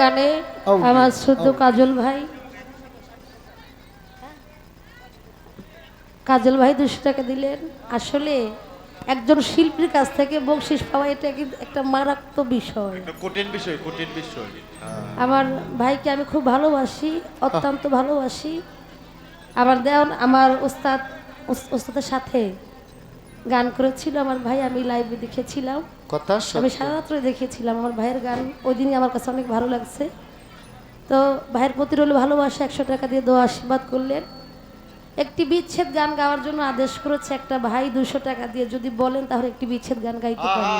গানে আমার শুদ্ধ কাজল ভাই। কাজল ভাই দুশো টাকা দিলেন। আসলে একজন শিল্পীর কাছ থেকে বকশিস পাওয়া এটা কিন্তু একটা মারাত্মক বিষয়। কঠিন বিষয় কঠিন বিষয়। আমার ভাইকে আমি খুব ভালোবাসি অত্যন্ত ভালোবাসি। আমার দেওয়ান আমার ওস্তাদ ওস- ওস্তাদের সাথে গান করেছিল আমার ভাই আমি লাইভে দেখেছিলাম। কথা আমি সারা রাত্রে দেখেছিলাম আমার ভাইয়ের গান। ওই দিনই আমার কাছে অনেক ভালো লাগছে। তো ভাইয়ের প্রতি রইল ভালোবাসা একশো টাকা দিয়ে দোয়া আশীর্বাদ করলেন। একটি বিচ্ছেদ গান গাওয়ার জন্য আদেশ করেছে একটা ভাই দুশো টাকা দিয়ে। যদি বলেন তাহলে একটি বিচ্ছেদ গান গাইতে পারি।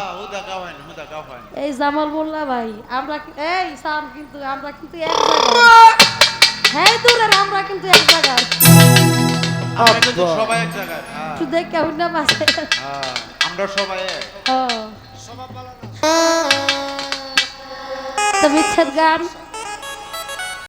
এই জামাল মোল্লা ভাই আমরা এই সাম কিন্তু আমরা কিন্তু এক জায়গায়। হ্যাঁ দূরের আমরা কিন্তু এক জায়গায়। সবাই এক জায়গায়। একটু দেখে আমি না বাসে আমরা সবাই তো বিচ্ছেদ গান।